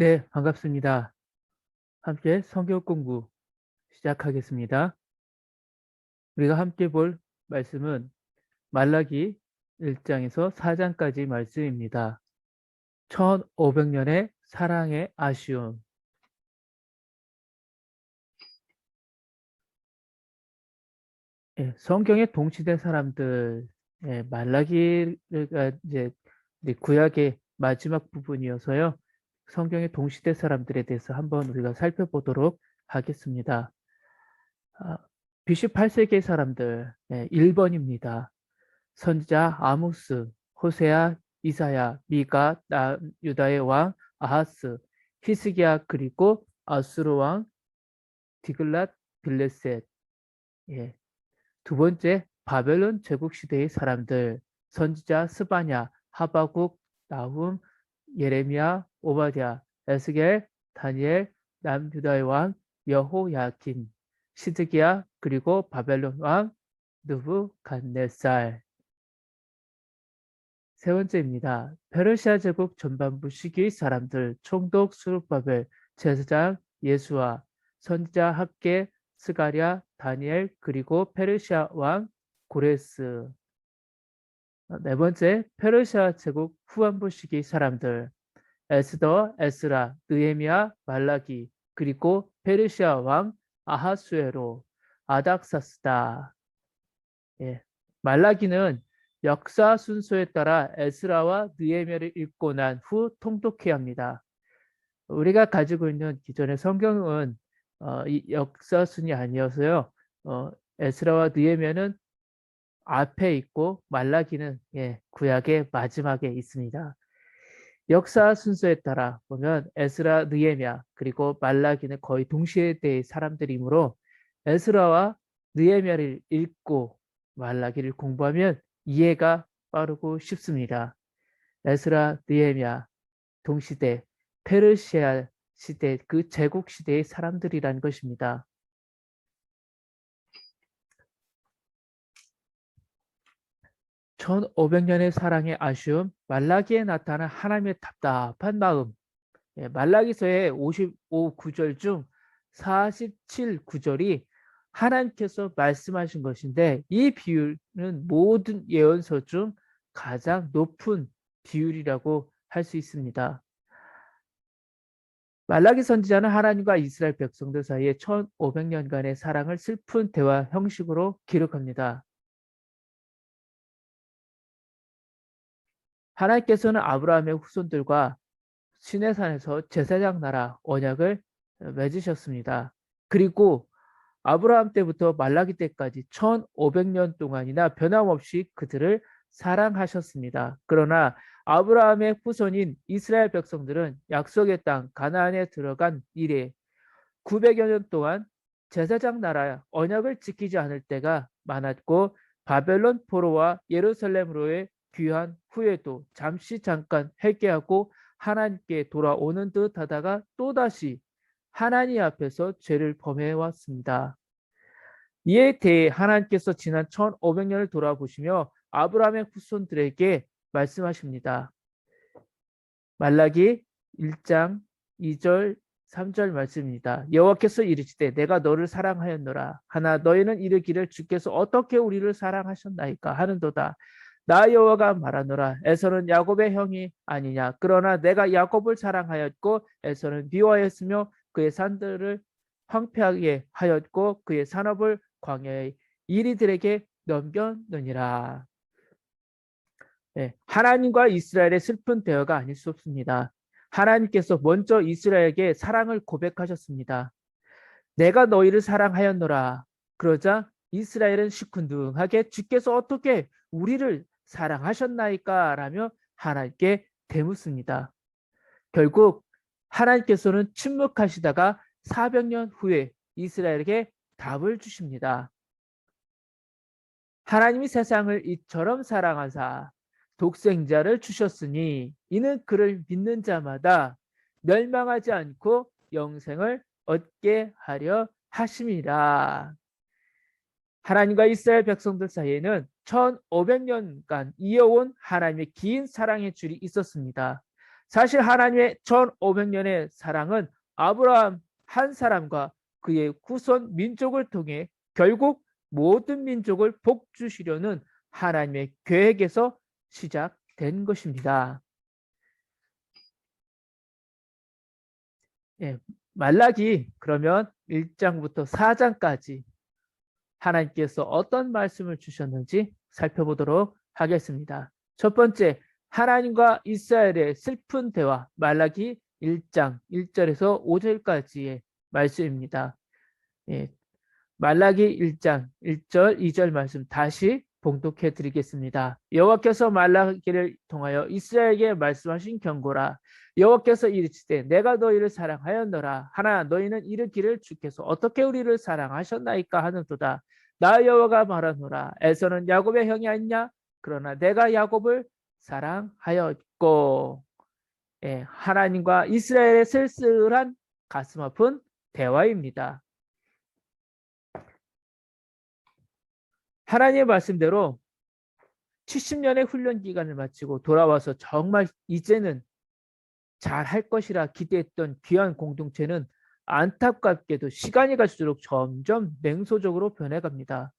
네, 반갑습니다. 함께 성경 공부 시작하겠습니다. 우리가 함께 볼 말씀은 말라기 1장에서 4장까지 말씀입니다. 1500년의 사랑의 아쉬움. 예, 성경에 동시대 사람들, 예, 말라기가 이제 이제 구약의 마지막 부분이어서요. 성경의 동시대 사람들에 대해서 한번 우리가 살펴보도록 하겠습니다. 아, BC 8세기의 사람들 네, 1번입니다. 선지자 아모스, 호세아, 이사야, 미가, 나, 유다의 왕 아하스, 히스기야 그리고 아수르 왕 디글랏 빌레셋. 예. 두 번째 바벨론 제국 시대의 사람들 선지자 스바냐, 하바국, 나훔, 예레미야, 오바댜, 에스겔, 다니엘, 남유다의 왕 여호야킨, 시드기야 그리고 바벨론 왕 느부갓네살. 세 번째입니다. 페르시아 제국 전반부 시기의 사람들 총독 수르바벨, 제사장 예수와 선지자 학계 스가랴, 다니엘 그리고 페르시아 왕 고레스. 네 번째, 페르시아 제국 후반부 시기 사람들 에스더, 에스라, 느헤미야, 말라기 그리고 페르시아 왕 아하수에로, 아닥사스다. 예, 말라기는 역사 순서에 따라 에스라와 느헤미야를 읽고 난 후 통독해야 합니다. 우리가 가지고 있는 기존의 성경은 어, 이 역사 순이 아니어서요. 어, 에스라와 느헤미야는 앞에 있고 말라기는 예, 구약의 마지막에 있습니다. 역사 순서에 따라 보면 에스라, 느헤미야 그리고 말라기는 거의 동시대의 사람들이므로 에스라와 느헤미야를 읽고 말라기를 공부하면 이해가 빠르고 쉽습니다. 에스라, 느헤미야 동시대 페르시아 시대 그 제국 시대의 사람들이라는 것입니다. 1500년의 사랑의 아쉬움, 말라기에 나타난 하나님의 답답한 마음. 예, 말라기서의 55 구절 중 47 구절이 하나님께서 말씀하신 것인데 이 비율은 모든 예언서 중 가장 높은 비율이라고 할 수 있습니다. 말라기 선지자는 하나님과 이스라엘 백성들 사이에 1500년간의 사랑을 슬픈 대화 형식으로 기록합니다. 하나님께서는 아브라함의 후손들과 시내산에서 제사장 나라 언약을 맺으셨습니다. 그리고 아브라함 때부터 말라기 때까지 1500년 동안이나 변함없이 그들을 사랑하셨습니다. 그러나 아브라함의 후손인 이스라엘 백성들은 약속의 땅 가나안에 들어간 이래 900여 년 동안 제사장 나라 언약을 지키지 않을 때가 많았고 바벨론 포로와 예루살렘으로의 귀한 후에 도 잠시 잠깐 회개하고 하나님께 돌아오는 듯 하다가 또다시 하나님 앞에서 죄를 범해 왔습니다. 이에 대해 하나님께서 지난 1500년을 돌아보시며 아브라함의 후손들에게 말씀하십니다. 말라기 1장 2절 3절 말씀입니다. 여호와께서 이르시되 내가 너를 사랑하였노라 하나 너희는 이르기를 주께서 어떻게 우리를 사랑하셨나이까 하는도다 나 여호와가 말하노라 에서는 야곱의 형이 아니냐 그러나 내가 야곱을 사랑하였고 에서는 미워하였으며 그의 산들을 황폐하게 하였고 그의 산업을 광야의 이리들에게 넘겼느니라 네, 하나님과 이스라엘의 슬픈 대화가 아닐 수 없습니다. 하나님께서 먼저 이스라엘에게 사랑을 고백하셨습니다. 내가 너희를 사랑하였노라. 그러자 이스라엘은 시큰둥하게 주께서 어떻게 우리를 사랑하셨나이까? 라며 하나님께 대묻습니다. 결국 하나님께서는 침묵하시다가 400년 후에 이스라엘에게 답을 주십니다. 하나님이 세상을 이처럼 사랑하사 독생자를 주셨으니 이는 그를 믿는 자마다 멸망하지 않고 영생을 얻게 하려 하심이라. 하나님과 이스라엘 백성들 사이에는 1500년간 이어온 하나님의 긴 사랑의 줄이 있었습니다. 사실 하나님의 1500년의 사랑은 아브라함 한 사람과 그의 후손 민족을 통해 결국 모든 민족을 복 주시려는 하나님의 계획에서 시작된 것입니다. 예, 말라기 그러면 1장부터 4장까지 하나님께서 어떤 말씀을 주셨는지 살펴보도록 하겠습니다. 첫 번째, 하나님과 이스라엘의 슬픈 대화 말라기 1장 1절에서 5절까지의 말씀입니다. 예, 말라기 1장 1절 2절 말씀 다시 봉독해 드리겠습니다. 여호와께서 말라기를 통하여 이스라엘에게 말씀하신 경고라 여호와께서 이르시되 내가 너희를 사랑하였노라 하나 너희는 이르기를 주께서 어떻게 우리를 사랑하셨나이까 하는도다 나 여호와가 말하노라 에서는 야곱의 형이 아니냐 그러나 내가 야곱을 사랑하였고 예, 하나님과 이스라엘의 쓸쓸한 가슴 아픈 대화입니다. 하나님의 말씀대로 70년의 훈련 기간을 마치고 돌아와서 정말 이제는 잘 할 것이라 기대했던 귀한 공동체는 안타깝게도 시간이 갈수록 점점 냉소적으로 변해갑니다.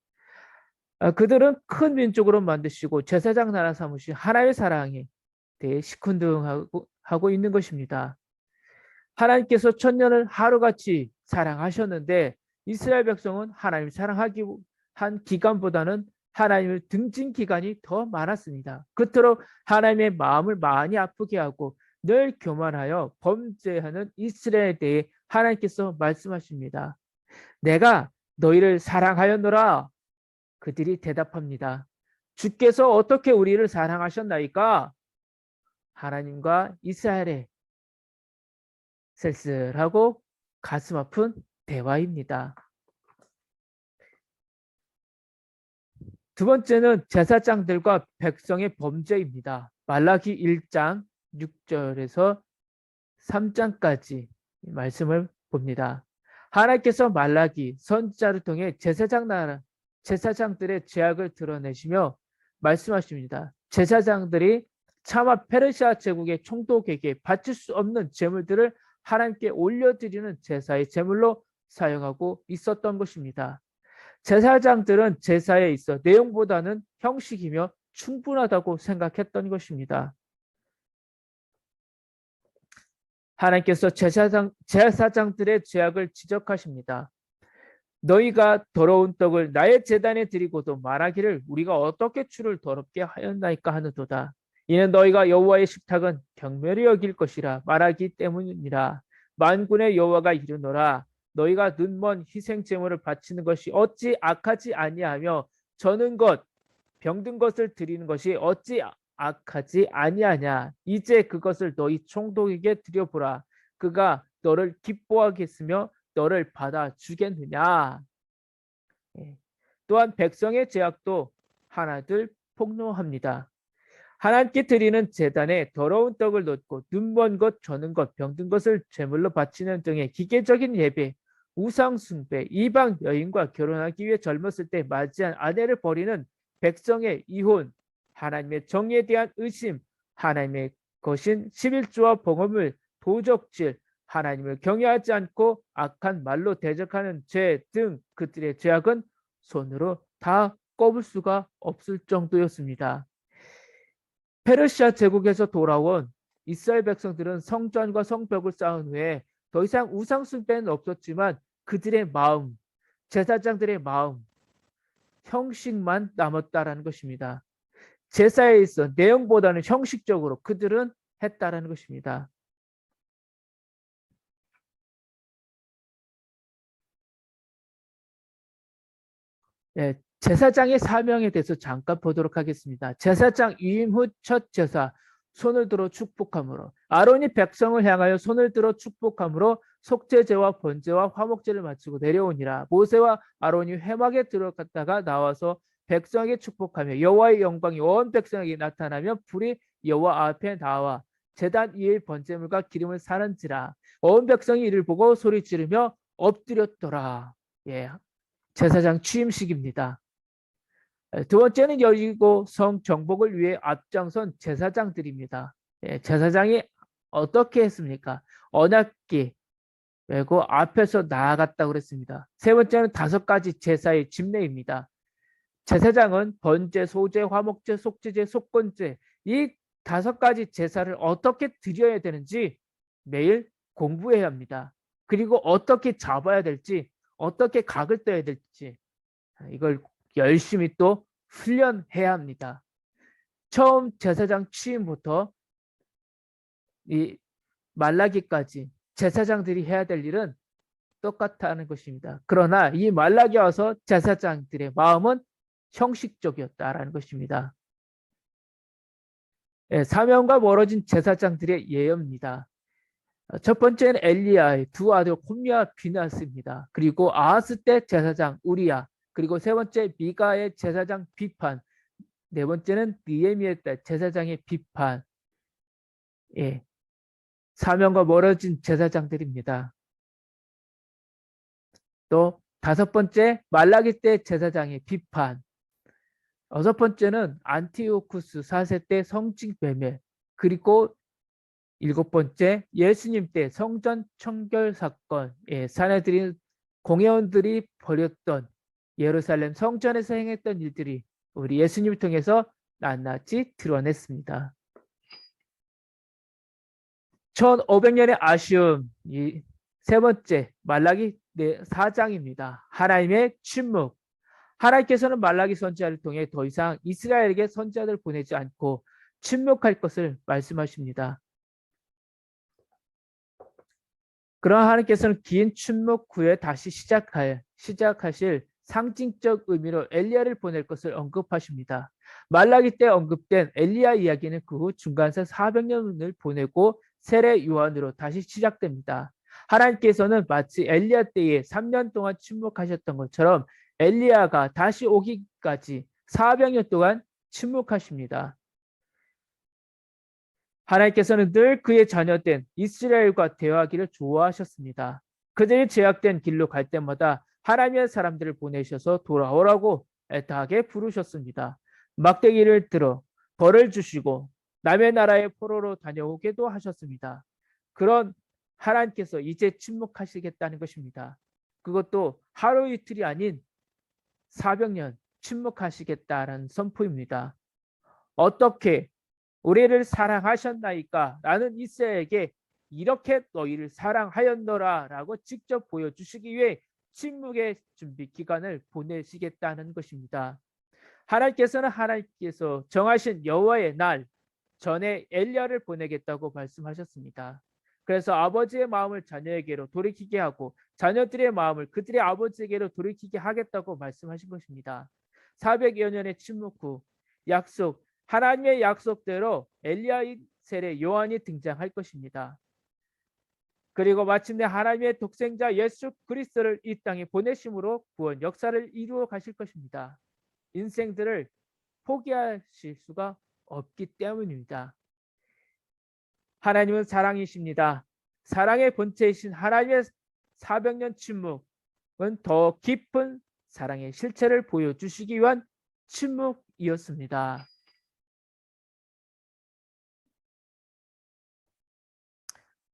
아, 그들은 큰 민족으로 만드시고 제사장 나라 삼으신 하나님의 사랑에 대해 시큰둥하고 하고 있는 것입니다. 하나님께서 천년을 하루같이 사랑하셨는데 이스라엘 백성은 하나님을 사랑하기 한 기간보다는 하나님을 등진 기간이 더 많았습니다. 그토록 하나님의 마음을 많이 아프게 하고 늘 교만하여 범죄하는 이스라엘에 대해 하나님께서 말씀하십니다. 내가 너희를 사랑하였노라. 그들이 대답합니다. 주께서 어떻게 우리를 사랑하셨나이까? 하나님과 이스라엘의 쓸쓸하고 가슴 아픈 대화입니다. 두 번째는 제사장들과 백성의 범죄입니다. 말라기 1장 6절에서 3장까지 말씀을 봅니다. 하나님께서 말라기 선지자를 통해 제사장 나라 제사장들의 죄악을 드러내시며 말씀하십니다. 제사장들이 차마 페르시아 제국의 총독에게 바칠 수 없는 제물들을 하나님께 올려드리는 제사의 제물로 사용하고 있었던 것입니다. 제사장들은 제사에 있어 내용보다는 형식이며 충분하다고 생각했던 것입니다. 하나님께서 제사장, 제사장들의 죄악을 지적하십니다. 너희가 더러운 떡을 나의 재단에 드리고도 말하기를 우리가 어떻게 주를 더럽게 하였나이까 하는도다. 이는 너희가 여호와의 식탁은 경멸히 여길 것이라 말하기 때문이라. 만군의 여호와가 이르노라. 너희가 눈먼 희생 제물을 바치는 것이 어찌 악하지 아니하며 저는 것 병든 것을 드리는 것이 어찌 악하지 아니하냐. 이제 그것을 너희 총독에게 드려보라. 그가 너를 기뻐하겠으며 너를 받아 주겠느냐. 예. 또한 백성의 제약도 하나둘 폭로합니다. 하나님께 드리는 재단에 더러운 떡을 넣고 눈먼 것, 저는 것, 병든 것을 제물로 바치는 등의 기계적인 예배, 우상 숭배, 이방 여인과 결혼하기 위해 젊었을 때 맞이한 아내를 버리는 백성의 이혼, 하나님의 정의에 대한 의심, 하나님의 것인 11조와 봉헌을 도적질, 하나님을 경외하지 않고 악한 말로 대적하는 죄 등 그들의 죄악은 손으로 다 꼽을 수가 없을 정도였습니다. 페르시아 제국에서 돌아온 이스라엘 백성들은 성전과 성벽을 쌓은 후에 더 이상 우상 숭배는 없었지만 그들의 마음, 제사장들의 마음, 형식만 남았다라는 것입니다. 제사에 있어 내용보다는 형식적으로 그들은 했다라는 것입니다. 예, 제사장의 사명에 대해서 잠깐 보도록 하겠습니다. 제사장 위임 후 첫 제사 손을 들어 축복함으로 아론이 백성을 향하여 손을 들어 축복함으로 속죄제와 번제와 화목제를 마치고 내려오니라 모세와 아론이 회막에 들어갔다가 나와서 백성에게 축복하며 여호와의 영광이 온 백성에게 나타나며 불이 여호와 앞에 나와 제단 위에 번제물과 기름을 사는지라 온 백성이 이를 보고 소리 지르며 엎드렸더라. 예, 제사장 취임식입니다. 두 번째는 여리고 성 정복을 위해 앞장선 제사장들입니다. 예, 제사장이 어떻게 했습니까? 언약궤 메고 앞에서 나아갔다고 그랬습니다. 세 번째는 다섯 가지 제사의 집례입니다. 제사장은 번제, 소제, 화목제, 속죄제, 속건제 이 다섯 가지 제사를 어떻게 드려야 되는지 매일 공부해야 합니다. 그리고 어떻게 잡아야 될지, 어떻게 각을 떠야 될지 이걸 열심히 또 훈련해야 합니다. 처음 제사장 취임부터 이 말라기까지 제사장들이 해야 될 일은 똑같다는 것입니다. 그러나 이 말라기 와서 제사장들의 마음은 형식적이었다라는 것입니다. 예, 사명과 멀어진 제사장들의 예언입니다. 첫 번째는 엘리야의 두 아들 홈리와 비나스입니다. 그리고 아하스 때 제사장 우리야, 그리고 세 번째 미가의 제사장 비판, 네 번째는 니에미의 때 제사장의 비판. 예, 사명과 멀어진 제사장들입니다. 또 다섯 번째 말라기 때 제사장의 비판. 여섯 번째는 안티오쿠스 4세 때 성직 매매. 그리고 일곱 번째 예수님 때 성전 청결 사건. 예, 사내들이 공회원들이 벌였던 예루살렘 성전에서 행했던 일들이 우리 예수님을 통해서 낱낱이 드러냈습니다. 1500년의 아쉬움 이 세 번째 말라기 네, 4장입니다. 하나님의 침묵 하나님께서는 말라기 선지자를 통해 더 이상 이스라엘에게 선지자를 보내지 않고 침묵할 것을 말씀하십니다. 그러나 하나님께서는 긴 침묵 후에 다시 시작할, 시작하실 상징적 의미로 엘리야를 보낼 것을 언급하십니다. 말라기 때 언급된 엘리야 이야기는 그 후 중간세 400년을 보내고 세례 요한으로 다시 시작됩니다. 하나님께서는 마치 엘리야 때에 3년 동안 침묵하셨던 것처럼 엘리야가 다시 오기까지 400년 동안 침묵하십니다. 하나님께서는 늘 그의 자녀된 이스라엘과 대화하기를 좋아하셨습니다. 그들이 제약된 길로 갈 때마다 하나님의 사람들을 보내셔서 돌아오라고 애타하게 부르셨습니다. 막대기를 들어 벌을 주시고 남의 나라의 포로로 다녀오게도 하셨습니다. 그런 하나님께서 이제 침묵하시겠다는 것입니다. 그것도 하루 이틀이 아닌 400년 침묵하시겠다라는 선포입니다. 어떻게 우리를 사랑하셨나이까? 나는 이스라엘에게 이렇게 너희를 사랑하였노라 라고 직접 보여주시기 위해 침묵의 준비 기간을 보내시겠다는 것입니다. 하나님께서는 하나님께서 정하신 여호와의 날 전에 엘리야를 보내겠다고 말씀하셨습니다. 그래서 아버지의 마음을 자녀에게로 돌이키게 하고 자녀들의 마음을 그들의 아버지에게로 돌이키게 하겠다고 말씀하신 것입니다. 400여 년의 침묵 후 약속 하나님의 약속대로 엘리야의 세례 요한이 등장할 것입니다. 그리고 마침내 하나님의 독생자 예수 그리스도를 이 땅에 보내심으로 구원 역사를 이루어 가실 것입니다. 인생들을 포기하실 수가 없기 때문입니다. 하나님은 사랑이십니다. 사랑의 본체이신 하나님의 400년 침묵은 더 깊은 사랑의 실체를 보여주시기 위한 침묵이었습니다.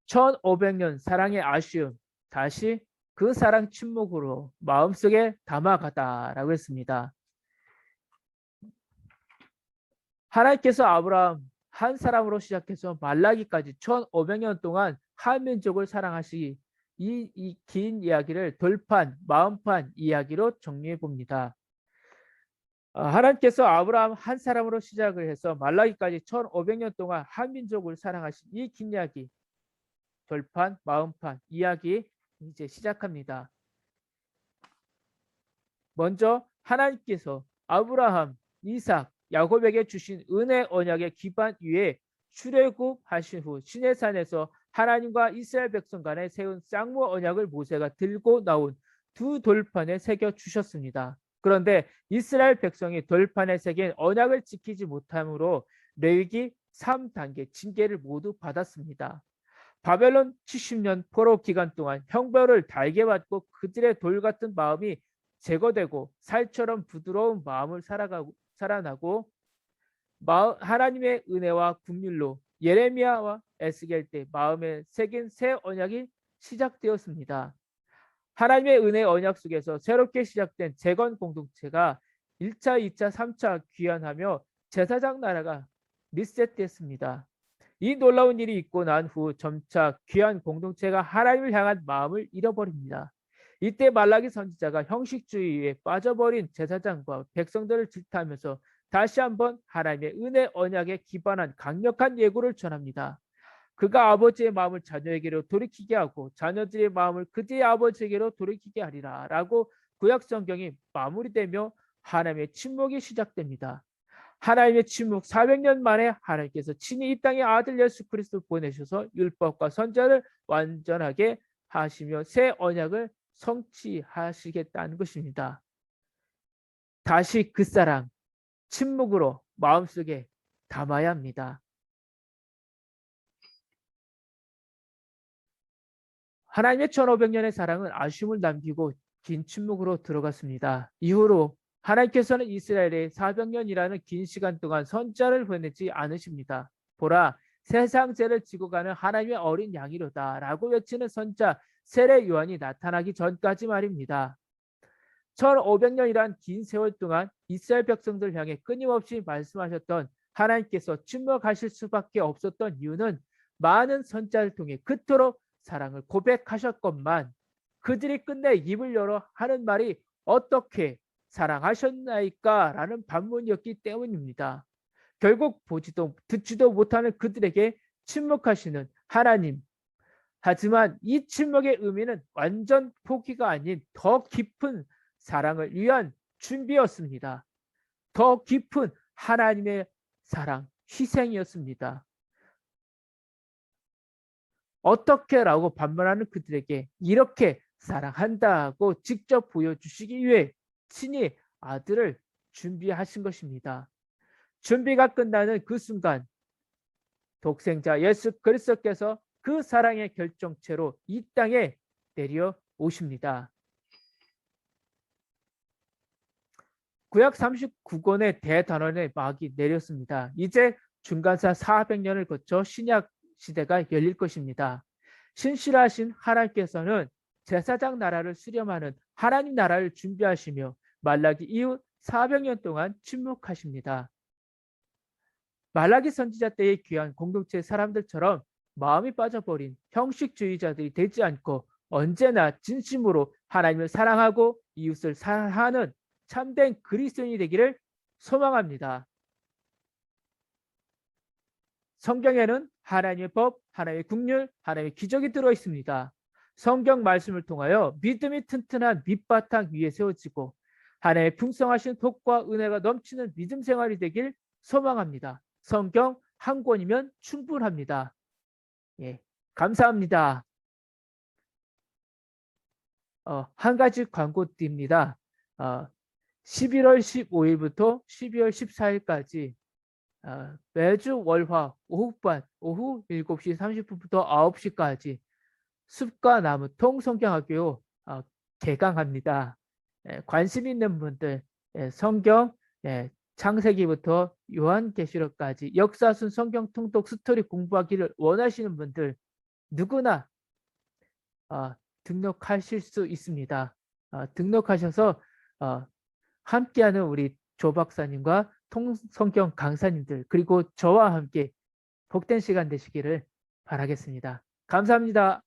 (1500년) 사랑의 아쉬움 다시 그 사랑 침묵으로 마음속에 담아가다라고 했습니다. 하나님께서 아브라함 한 사람으로 시작해서 말라기까지 1500년 동안 한 민족을 사랑하시기 이 긴 이야기를 돌판, 마음판 이야기로 정리해 봅니다. 어, 하나님께서 아브라함 한 사람으로 시작을 해서 말라기까지 1500년 동안 한민족을 사랑하신 이 긴 이야기 돌판, 마음판 이야기 이제 시작합니다. 먼저 하나님께서 아브라함, 이삭, 야곱에게 주신 은혜 언약의 기반 위에 출애굽하신 후 시내산에서 하나님과 이스라엘 백성 간에 세운 쌍무 언약을 모세가 들고 나온 두 돌판에 새겨 주셨습니다. 그런데 이스라엘 백성이 돌판에 새긴 언약을 지키지 못함으로 레위기 3단계 징계를 모두 받았습니다. 바벨론 70년 포로 기간 동안 형벌을 달게 받고 그들의 돌 같은 마음이 제거되고 살처럼 부드러운 마음을 살아가고 살아나고 하나님의 은혜와 국률로 예레미야와 에스겔 때 마음에 새긴 새 언약이 시작되었습니다. 하나님의 은혜 언약 속에서 새롭게 시작된 재건 공동체가 1차, 2차, 3차 귀환하며 제사장 나라가 리셋됐습니다. 이 놀라운 일이 있고 난 후 점차 귀한 공동체가 하나님을 향한 마음을 잃어버립니다. 이때 말라기 선지자가 형식주의에 빠져버린 제사장과 백성들을 질타하면서 다시 한번 하나님의 은혜 언약에 기반한 강력한 예고를 전합니다. 그가 아버지의 마음을 자녀에게로 돌이키게 하고 자녀들의 마음을 그들의 아버지에게로 돌이키게 하리라 라고 구약 성경이 마무리되며 하나님의 침묵이 시작됩니다. 하나님의 침묵 400년 만에 하나님께서 친히 이 땅에 아들 예수 그리스도 보내셔서 율법과 선자를 완전하게 하시며 새 언약을 성취하시겠다는 것입니다. 다시 그 사랑 침묵으로 마음속에 담아야 합니다. 하나님의 1500년의 사랑은 아쉬움을 남기고 긴 침묵으로 들어갔습니다. 이후로 하나님께서는 이스라엘에 400년이라는 긴 시간 동안 선자를 보내지 않으십니다. 보라 세상 죄를 지고 가는 하나님의 어린 양이로다 라고 외치는 선자 세례 요한이 나타나기 전까지 말입니다. 1500년이란 긴 세월 동안 이스라엘 백성들 향해 끊임없이 말씀하셨던 하나님께서 침묵하실 수밖에 없었던 이유는 많은 선자를 통해 그토록 사랑을 고백하셨건만 그들이 끝내 입을 열어 하는 말이 어떻게 사랑하셨나이까? 라는 반문이었기 때문입니다. 결국 보지도 듣지도 못하는 그들에게 침묵하시는 하나님. 하지만 이 침묵의 의미는 완전 포기가 아닌 더 깊은 사랑을 위한 준비였습니다. 더 깊은 하나님의 사랑, 희생이었습니다. 어떻게라고 반문하는 그들에게 이렇게 사랑한다고 직접 보여주시기 위해 친히 아들을 준비하신 것입니다. 준비가 끝나는 그 순간 독생자 예수 그리스도께서 그 사랑의 결정체로 이 땅에 내려 오십니다. 구약 39권의 대단원의 막이 내렸습니다. 이제 중간사 400년을 거쳐 신약 시대가 열릴 것입니다. 신실하신 하나님께서는 제사장 나라를 수렴하는 하나님 나라를 준비하시며 말라기 이후 400년 동안 침묵하십니다. 말라기 선지자 때의 귀한 공동체 사람들처럼 마음이 빠져버린 형식주의자들이 되지 않고 언제나 진심으로 하나님을 사랑하고 이웃을 사랑하는 참된 그리스도인이 되기를 소망합니다. 성경에는 하나님의 법, 하나님의 국률, 하나님의 기적이 들어 있습니다. 성경 말씀을 통하여 믿음이 튼튼한 밑바탕 위에 세워지고 하나님의 풍성하신 복과 은혜가 넘치는 믿음 생활이 되길 소망합니다. 성경 한 권이면 충분합니다. 예, 감사합니다. 어, 한 가지 광고 띠입니다. 어, 11월 15일부터 12월 14일까지 어, 매주 월화 오후반 오후 7시 30분부터 9시까지 숲과 나무 통 성경학교 어, 개강합니다. 예, 관심 있는 분들 예, 성경 예, 창세기부터 요한계시록까지 역사순 성경 통독 스토리 공부하기를 원하시는 분들 누구나 어, 등록하실 수 있습니다. 어, 등록하셔서 어, 함께하는 우리 조 박사님과 통성경 강사님들 그리고 저와 함께 복된 시간 되시기를 바라겠습니다. 감사합니다.